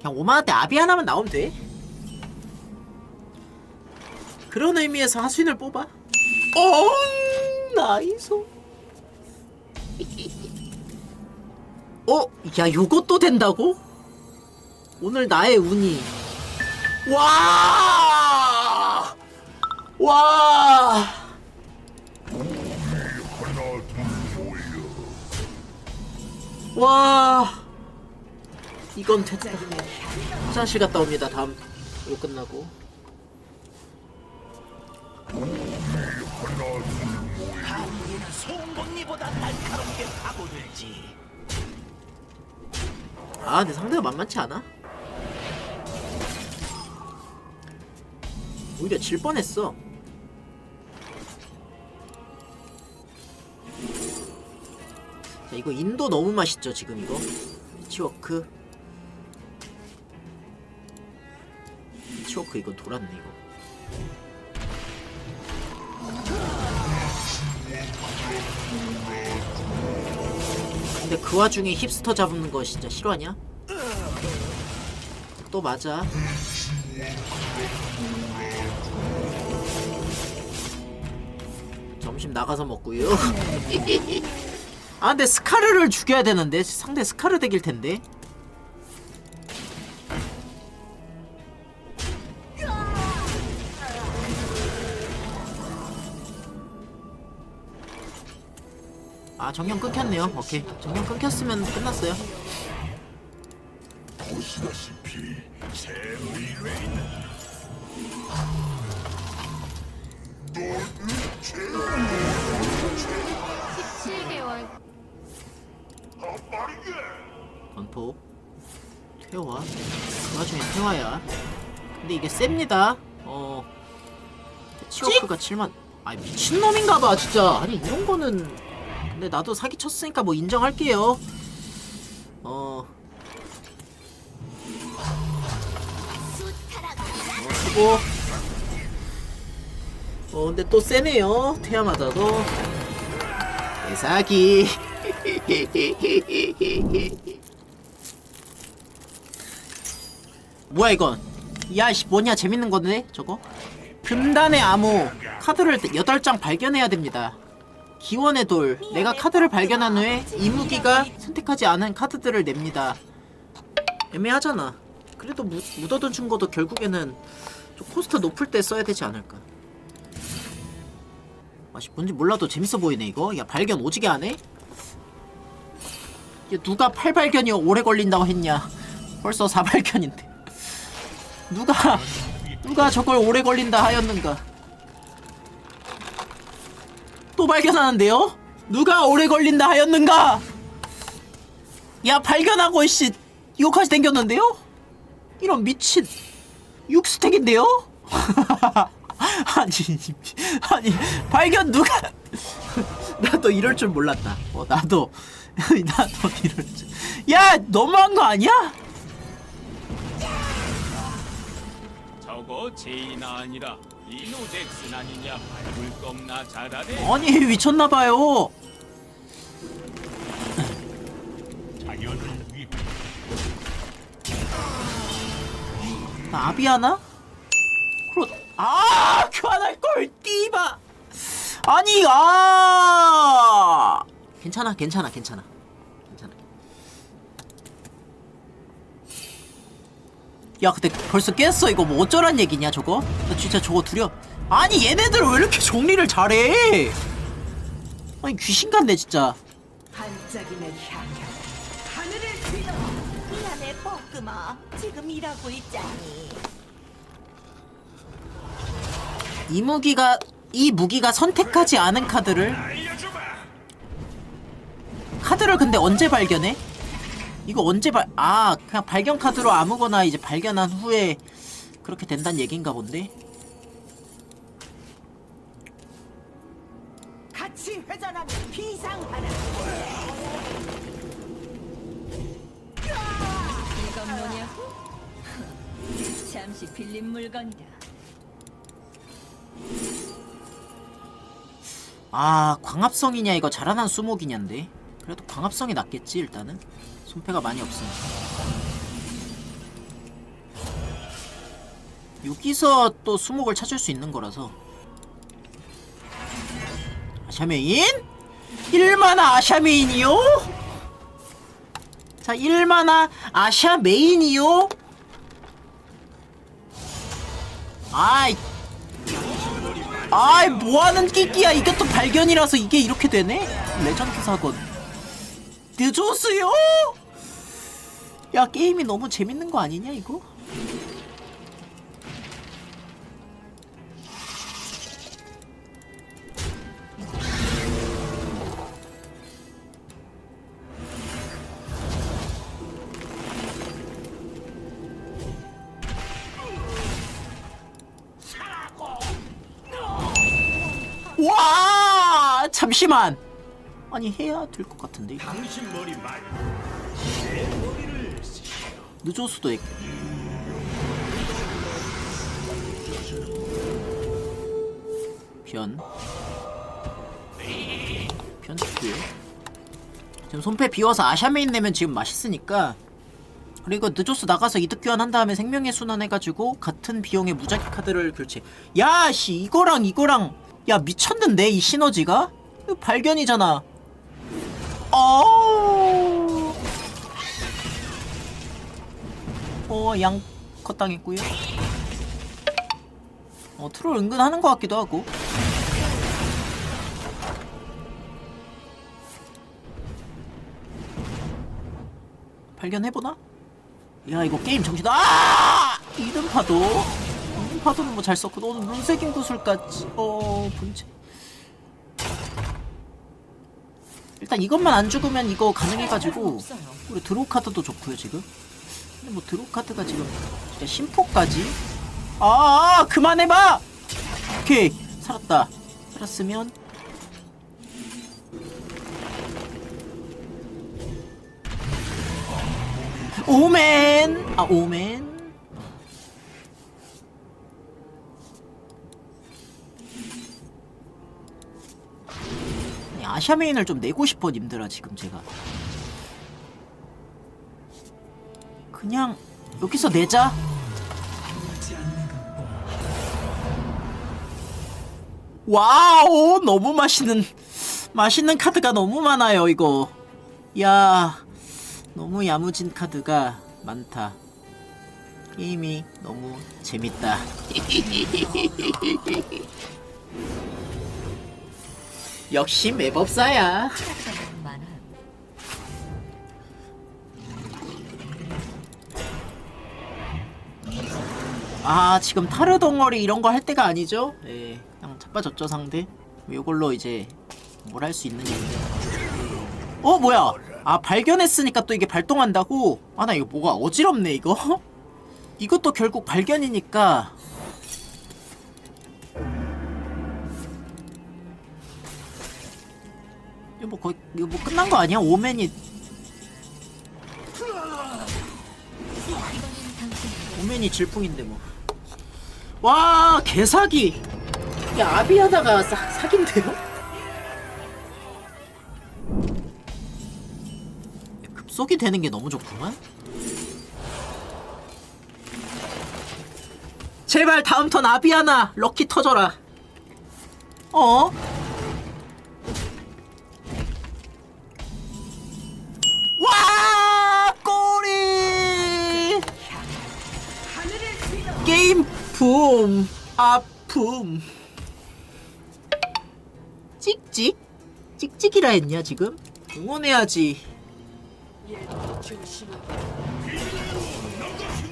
그냥 5만원대 아비 하나만 나오면 돼 그런 의미에서 하수인을 뽑아 어 나이스 어? 야 요것도 된다고? 오늘 나의 운이 와! 와! 와! 이건 됐다. 화장실 갔다 옵니다. 다음 이거 끝나고. 파고들지. 아, 근데 상대가 만만치 않아. 오히려 질 뻔했어. 자, 이거 인도 너무 맛있죠, 지금 이거. 치워크. 치워크 이거 돌았네, 이거. 근데 그 와중에 힙스터 잡는 거 진짜 싫어하냐? 또 맞아. 점심 나가서 먹고요. 아 근데 스카르를 죽여야 되는데 상대 스카르 덱일 텐데. 아 정령 끊겼네요. 오케이 정령 끊겼으면 끝났어요. 보시다시피 새 의뢰 있는 17개월. 건포. 태화. 그 와중에 태화야. 근데 이게 셉니다. 어. 치오크가 7만. 아 미친놈인가봐 진짜. 아니 이런 거는. 근데 나도 사기 쳤으니까 뭐 인정할게요. 어. 어, 수고 어 근데 또 세네요. 태야마다도. 대사기. 뭐야 이건? 야씨 뭐냐? 재밌는 건데 저거? 금단의 암호. 카드를 8장 발견해야 됩니다. 기원의 돌. 내가 카드를 발견한 후에 이무기가 선택하지 않은 카드들을 냅니다. 애매하잖아. 그래도 무, 묻어둔 충고도 결국에는 좀 코스트 높을 때 써야 되지 않을까 아씨 뭔지 몰라도 재밌어 보이네 이거. 야 발견 오지게 하네. 야, 누가 8발견이 오래 걸린다고 했냐. 벌써 4발견인데. 누가 누가 저걸 오래 걸린다 하였는가. 또 발견하는데요? 누가 오래 걸린다 하였는가? 야 발견하고 씨. 이거까지 땡겼는데요? 이런 미친 6스택인데요? 아니 아니 발견 누가? 나도 이럴 줄 몰랐다. 어 나도. 나도 이럴 줄야 너무한 거 아니야? 저거 제인 아니라 이노잭슨 아니냐? 밟을 겁나 잘하네. 아니 미쳤나봐요. 나 아비아나? 아 교환할 걸 띠바. 아니 아. 괜찮아 괜찮아 괜찮아. 괜찮아. 야 근데 벌써 깼어? 이거 뭐 어쩌란 얘기냐 저거? 나 진짜 저거 두려. 아니 얘네들 왜 이렇게 정리를 잘해? 아니 귀신 같네 진짜. 반짝이는 향연. 하늘을 빌어 미안해 뻐끔아 지금 일하고 있잖니 이 무기가 이 무기가 선택하지 않은 카드를. 카드를 근데 언제 발견해? 이거 언제 발, 아, 그냥 발견 카드로 아무거나 이제 발견한 후에 그렇게 된다는 얘긴가 본데? 같이 회전하면 비상하는 이건 뭐냐고? 잠시 빌린 물건이다. 아 광합성이냐 이거 자라난 수목이냐인데 그래도 광합성이 낫겠지 일단은 손패가 많이 없으니까 여기서 또 수목을 찾을 수 있는 거라서 아샤메인? 1만화 아샤메인이요? 자 1만화 아샤메인이요? 아이 아이 뭐하는 끼끼야 이게 또 발견이라서 이게 이렇게 되네? 레전드 사건 늦었어요? 야 게임이 너무 재밌는 거 아니냐 이거? 잠시만. 아니 해야 될 것 같은데 이거. 당신 머리 말고 내 머리를 쓰시오. 늦을 수도 있고 변 변수고요 지금 손패 비워서 아샤메인 내면 지금 맛있으니까. 그리고 느조스 나가서 이득 교환한 다음에 생명의 순환 해가지고 같은 비용의 무작위 카드를 교체. 야 씨 이거랑 이거랑. 야 미쳤는데 이 시너지가 발견이잖아 어 어, 양 컷 당했고요. 어, 트롤 은근 하는 것 같기도 하고. 발견해보나? 야, 이거 게임 정신, 아! 이등파도? 이등파도는 뭐 잘 썼고, 너는 눈새긴 구슬까지. 어, 분체. 일단 이것만 안 죽으면 이거 가능해가지고, 우리 드로우 카드도 좋고요, 지금. 근데 뭐 드로우 카드가 지금 진짜 심포까지? 아, 아 그만해봐! 오케이. 살았다. 살았으면. 오멘! 아 오멘 아니, 아 샤메인을 좀 내고 싶어 님들아 지금 제가 그냥 여기서 내자. 와우 너무 맛있는 맛있는 카드가 너무 많아요 이거. 야 너무 야무진 카드가 많다. 게임이 너무 재밌다. 역시 맵업사야. 아 지금 타르 덩어리 이런 거 할 때가 아니죠? 예, 그냥 자빠졌죠 상대. 이걸로 이제 뭘 할 수 있느냐. 어 뭐야? 아 발견했으니까 또 이게 발동한다고? 아 나 이거 뭐가 어지럽네 이거. 이것도 결국 발견이니까. 이거 뭐 거의 이거 뭐 끝난 거 아니야? 오맨이 오맨이 질풍인데 뭐. 와 개사기. 야 아비하다가 사, 사기인데요? 급속이 되는 게 너무 좋구만. 제발 다음 턴 아비아나 럭키 터져라. 어? 아픔 찍찍 찍찍이라 했냐 지금 응원해야지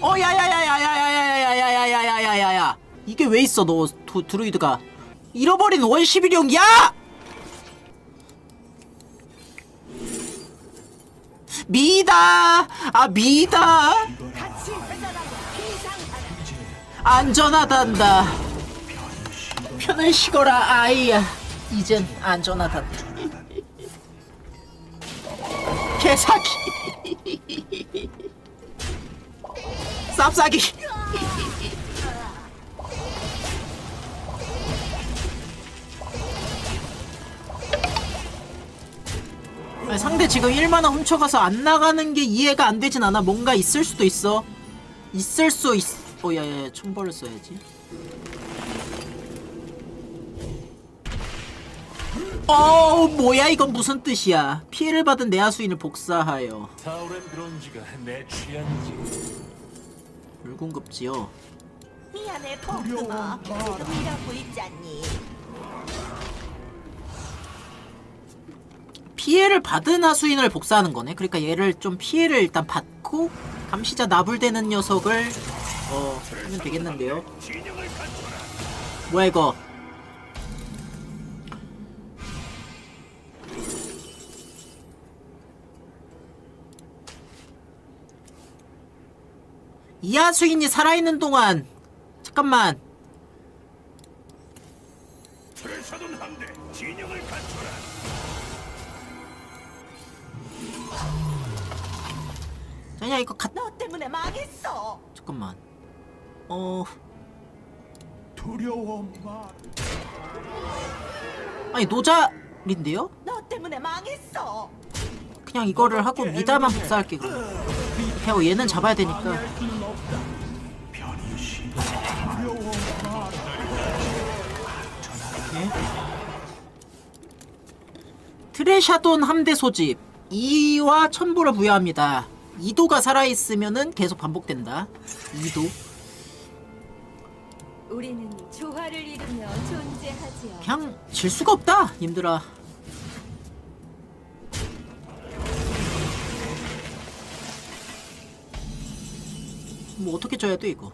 어 야야야야야야야야야야야야야야야 이게 왜 있어 너 도, 드루이드가 잃어버린 원시비룡 야 미다 아 미다. 안전하단다. 편을 쉬거라 아이야. 이젠 안전하다 개사기. 쌉싸기. 아니, 상대 지금 1만원 훔쳐가서 안 나가는 게 이해가 안 되진 않아. 뭔가 있을 수도 있어. 있을 수 있어 어 야야야 총 벌을 써야지. 어 뭐야 이건 무슨 뜻이야 피해를 받은 내하수인을 복사하여 타오렌 브론즈가 내 취향이지. 물공급지요 미안해 복스마. 지금 일하고 있잖니. 피해를 받은 하수인을 복사하는 거네. 그러니까 얘를 좀 피해를 일단 받고 감시자 나불대는 녀석을 어 하면 되겠는데요. 뭐야 이거? 이 하수인이 살아있는 동안 잠깐만 트레셔돈 함대 진영을 갖춰라. 아니야 이거 가너 때문에 망했어. 잠깐만 어 두려워 마. 아니 노자인데요? 너 때문에 망했어. 그냥 이거를 하고 미다만 복사할게 그럼. 해고 얘는 잡아야 되니까. 예? 트레샤돈 함대 소집. 2와 첨부를 부여합니다. 2도가 살아있으면은 계속 반복된다. 2도. 우리는 조화를 이루며 존재하지요. 그냥 질 수가 없다 님들아 뭐 어떻게 져야 돼 이거?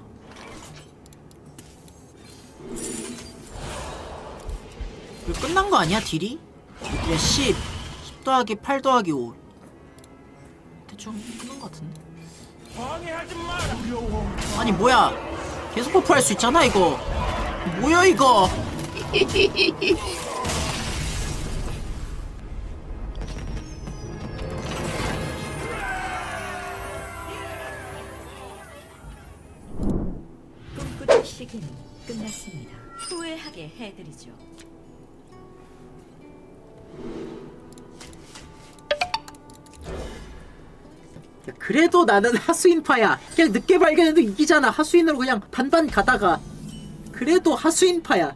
이거 끝난 거 아니야 딜이? 이제 10 10 더하기 8 더하기 5 대충 끝난 거 같은데. 아니 뭐야? 계속 버프할 수 있잖아 이거. 뭐야 이거 시기는 끝났습니다. 후회하게 해드리죠. 야, 그래도 나는 하수인파야. 그냥 늦게 발견해도 이기잖아. 하수인으로 그냥 반반 가다가. 그래도 하수인파야.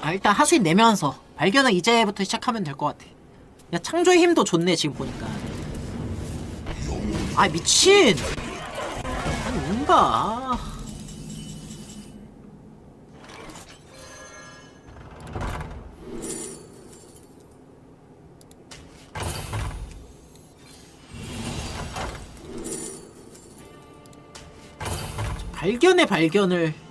아, 일단 하수인 내면서 발견은 이제부터 시작하면 될 것 같아. 야, 창조의 힘도 좋네, 지금 보니까. 아, 미친! 아니, 뭔가. 발견의 발견을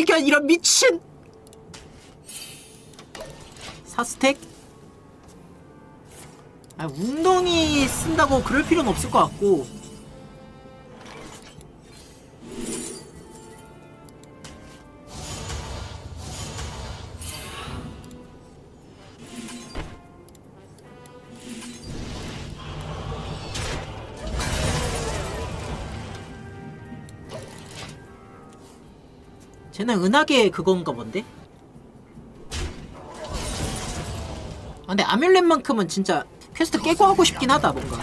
발견 이런 미친! 사스택 아 웅덩이 쓴다고 그럴 필요는 없을 것 같고 쟤는 은하계 그건가 본데? 아, 근데 아뮬렛만큼은 진짜 퀘스트 깨고 하고 싶긴 하다 뭔가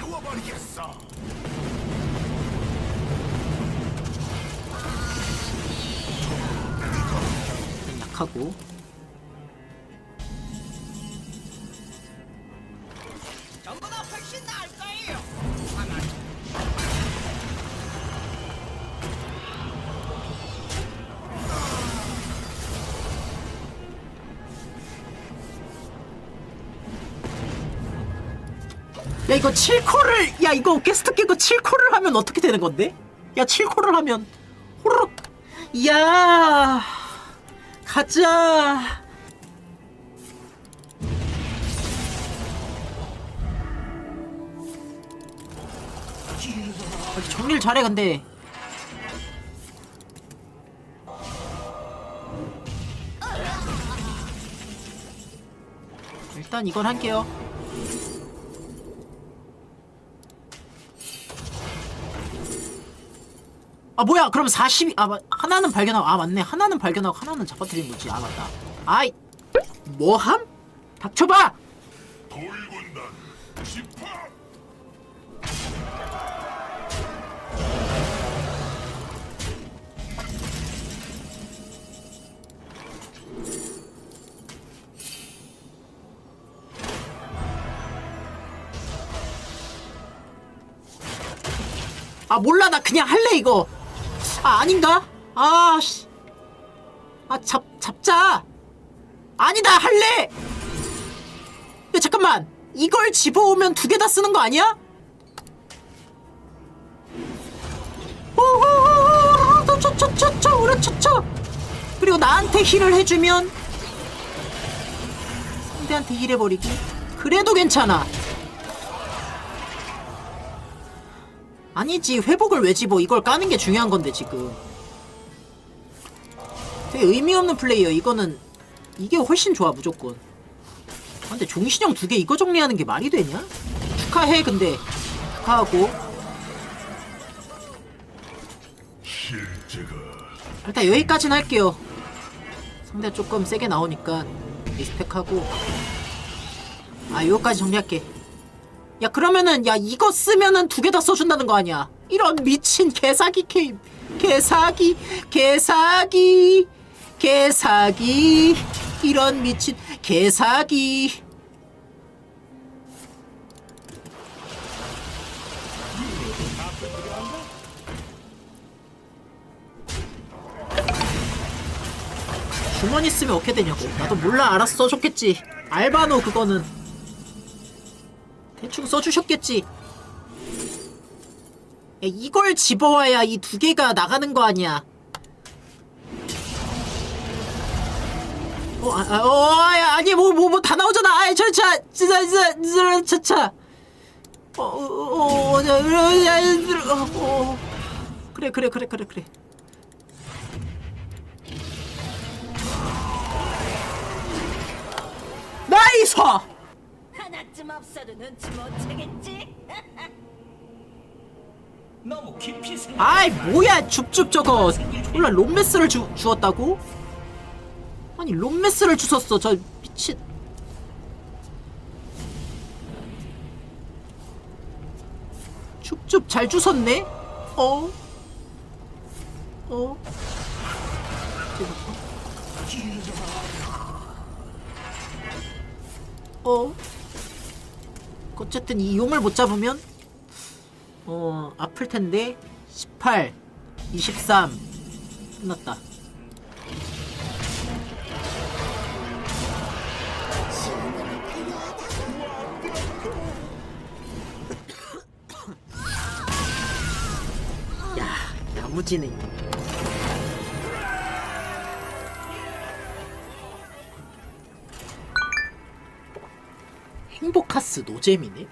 좀 약하고 야 이거 7코를 야 이거 게스트 깨고 7코를 하면 어떻게 되는 건데? 야 7코를 하면 호로록. 야 가자. 아, 정리를 잘해 근데. 일단 이건 할게요 아 뭐야? 그럼 40이 아 마- 하나는 발견하고 아 맞네. 하나는 발견하고 하나는 잡아뜨리는 거지. 아 맞다. 아이 뭐함? 닥쳐봐! 아 몰라. 나 그냥 할래 이거 아 아닌가? 아 씨. 아 잡 잡자. 아니다 할래! 야 잠깐만. 이걸 집어오면 두 개 다 쓰는 거 아니야? 쳐쳐쳐쳐 우라쳐쳐 그리고 나한테 힐을 해주면 상대한테 힐 해버리기. 그래도 괜찮아 아니지 회복을 왜 집어? 이걸 까는 게 중요한 건데 지금. 되게 의미 없는 플레이어 이거는 이게 훨씬 좋아 무조건. 아, 근데 종신형 두 개 이거 정리하는 게 말이 되냐? 축하해 근데. 축하하고. 일단 여기까지는 할게요. 상대 조금 세게 나오니까 리스펙하고. 아 요거까지 정리할게 야 그러면은 야 이거 쓰면은 두 개 다 써준다는 거 아니야? 이런 미친 개사기 게임. 개사기 개사기 개사기. 이런 미친 개사기. 주머니 쓰면 어떻게 되냐고. 나도 몰라. 알아서 써줬겠지. 알바노 그거는 대충 써주셨겠지. 야, 이걸 집어와야 이 두 개가 나가는 거 아니야. 어, 아, 아, 어, 야, 아니, 뭐, 뭐, 뭐, 다 나오잖아. 아이, 저, 차, 진짜, 진짜, 차, 차. 어, 어, 어, 어, 자, 어, 야, 어, 어. 그래, 그래, 그래, 그래, 그래. 나이스! 없어도 눈치 못 채겠지? 너무 깊이 생각. 아이 뭐야 줍줍 저거 졸라 롬메스를 주, 주었다고? 아니 롬메스를 주웠어 저 미친 줍줍 잘 주웠네? 어? 어? 어? 어쨌든 이 용을 못 잡으면 어 아플 텐데 18 23 끝났다. 야 야무지네 행복하스 노잼이네